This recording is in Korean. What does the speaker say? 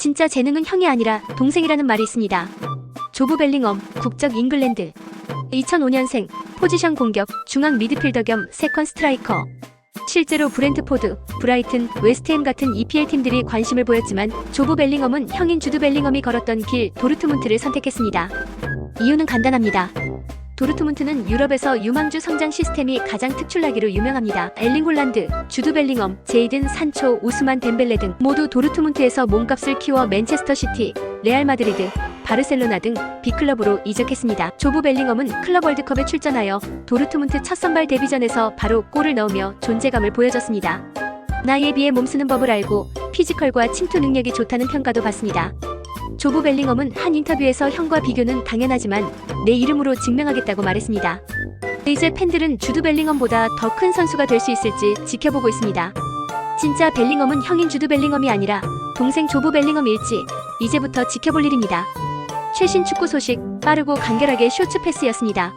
진짜 재능은 형이 아니라 동생이라는 말이 있습니다. 조브 벨링엄, 국적 잉글랜드. 2005년생, 포지션 공격, 중앙 미드필더 겸 세컨 스트라이커. 실제로 브렌트포드, 브라이튼, 웨스트햄 같은 EPL 팀들이 관심을 보였지만 조브 벨링엄은 형인 주드 벨링엄이 걸었던 길 도르트문트를 선택했습니다. 이유는 간단합니다. 도르트문트는 유럽에서 유망주 성장 시스템이 가장 특출나기로 유명합니다. 엘링 홀란드, 주드 벨링엄, 제이든 산초, 우스만 덴벨레 등 모두 도르트문트에서 몸값을 키워 맨체스터 시티, 레알 마드리드, 바르셀로나 등 B클럽으로 이적했습니다. 조브 벨링엄은 클럽 월드컵에 출전하여 도르트문트 첫 선발 데뷔전에서 바로 골을 넣으며 존재감을 보여줬습니다. 나이에 비해 몸쓰는 법을 알고 피지컬과 침투 능력이 좋다는 평가도 받습니다. 조브 벨링엄은 한 인터뷰에서 형과 비교는 당연하지만 내 이름으로 증명하겠다고 말했습니다. 이제 팬들은 주드 벨링엄보다 더 큰 선수가 될 수 있을지 지켜보고 있습니다. 진짜 벨링엄은 형인 주드 벨링엄이 아니라 동생 조브 벨링엄일지 이제부터 지켜볼 일입니다. 최신 축구 소식 빠르고 간결하게 쇼츠 패스였습니다.